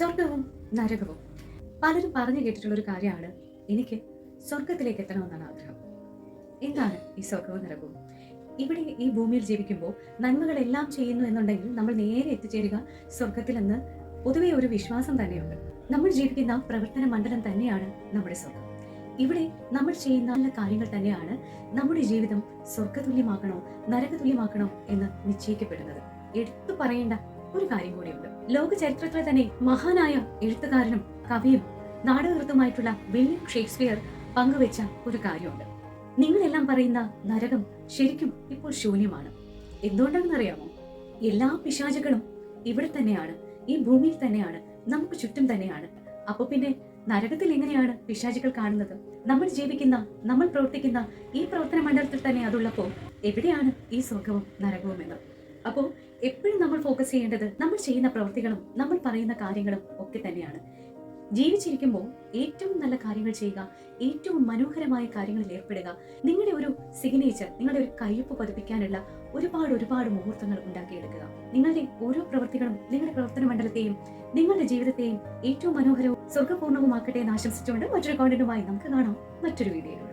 സ്വർഗവും നരകവും. പലരും പറഞ്ഞു കേട്ടിട്ടുള്ള ഒരു കാര്യമാണ് എനിക്ക് സ്വർഗത്തിലേക്ക് എത്തണമെന്നാണ് ആഗ്രഹം. എന്താണ് ഈ സ്വർഗവും നരകവും? ഇവിടെ ഈ ഭൂമിയിൽ ജീവിക്കുമ്പോൾ നന്മകളെല്ലാം ചെയ്യുന്നു എന്നുണ്ടെങ്കിൽ നമ്മൾ നേരെ എത്തിച്ചേരുക സ്വർഗത്തിലെന്ന് പൊതുവെ ഒരു വിശ്വാസം തന്നെയുണ്ട്. നമ്മൾ ജീവിക്കുന്ന പ്രവർത്തന മണ്ഡലം തന്നെയാണ് നമ്മുടെ സ്വർഗം ഇവിടെ നമ്മൾ ചെയ്യുന്ന നല്ല കാര്യങ്ങൾ തന്നെയാണ് നമ്മുടെ ജീവിതം സ്വർഗതുല്യമാക്കണോ നരകതുല്യമാക്കണോ എന്ന് നിശ്ചയിക്കപ്പെടുന്നത്. എടുത്തു പറയേണ്ട ഒരു കാര്യം കൂടിയുണ്ട്. ലോക ചരിത്രത്തിലെ തന്നെ മഹാനായ എഴുത്തുകാരനും കവിയും നാടകൃത്തുമായിട്ടുള്ള വില്യം ഷേക്സ്പിയർ പങ്കുവെച്ച ഒരു കാര്യമുണ്ട്. നിങ്ങളെല്ലാം പറയുന്ന നരകം ശരിക്കും ഇപ്പോൾ ശൂന്യമാണ്. എന്തുകൊണ്ടാണെന്നറിയാമോ? എല്ലാ പിശാചുകളും ഇവിടെ തന്നെയാണ് ഈ ഭൂമിയിൽ തന്നെയാണ് നമുക്ക് ചുറ്റും തന്നെയാണ്. അപ്പൊ പിന്നെ നരകത്തിൽ എങ്ങനെയാണ് പിശാചുകൾ കാണുന്നത്? നമ്മൾ ജീവിക്കുന്ന നമ്മൾ പ്രവർത്തിക്കുന്ന ഈ പ്രവർത്തന മണ്ഡലത്തിൽ തന്നെ അതുള്ളപ്പോൾ എവിടെയാണ് ഈ സ്വർഗവും നരകവും എന്ന് അപ്പോൾ എപ്പോഴും ഫോക്കസ് ചെയ്യേണ്ടത് നമ്മൾ ചെയ്യുന്ന പ്രവൃത്തികളും നമ്മൾ പറയുന്ന കാര്യങ്ങളും ഒക്കെ തന്നെയാണ്. ജീവിച്ചിരിക്കുമ്പോൾ ഏറ്റവും നല്ല കാര്യങ്ങൾ ചെയ്യുക ഏറ്റവും മനോഹരമായ കാര്യങ്ങളിൽ ഏർപ്പെടുക നിങ്ങളുടെ ഒരു സിഗ്നേച്ചർ നിങ്ങളുടെ ഒരു കയ്യൊപ്പ് പതിപ്പിക്കാനുള്ള ഒരുപാട് ഒരുപാട് മുഹൂർത്തങ്ങൾ ഉണ്ടാക്കിയെടുക്കുക. നിങ്ങളുടെ ഓരോ പ്രവൃത്തികളും നിങ്ങളുടെ പ്രവർത്തന മണ്ഡലത്തെയും നിങ്ങളുടെ ജീവിതത്തെയും ഏറ്റവും മനോഹരവും സ്വർഗപൂർണവുമാക്കട്ടെ എന്ന് ആശംസിച്ചുകൊണ്ട് മറ്റൊരു കോണ്ടന്റുമായി നമുക്ക് കാണാം. മറ്റൊരു വീഡിയോയിലൂടെ.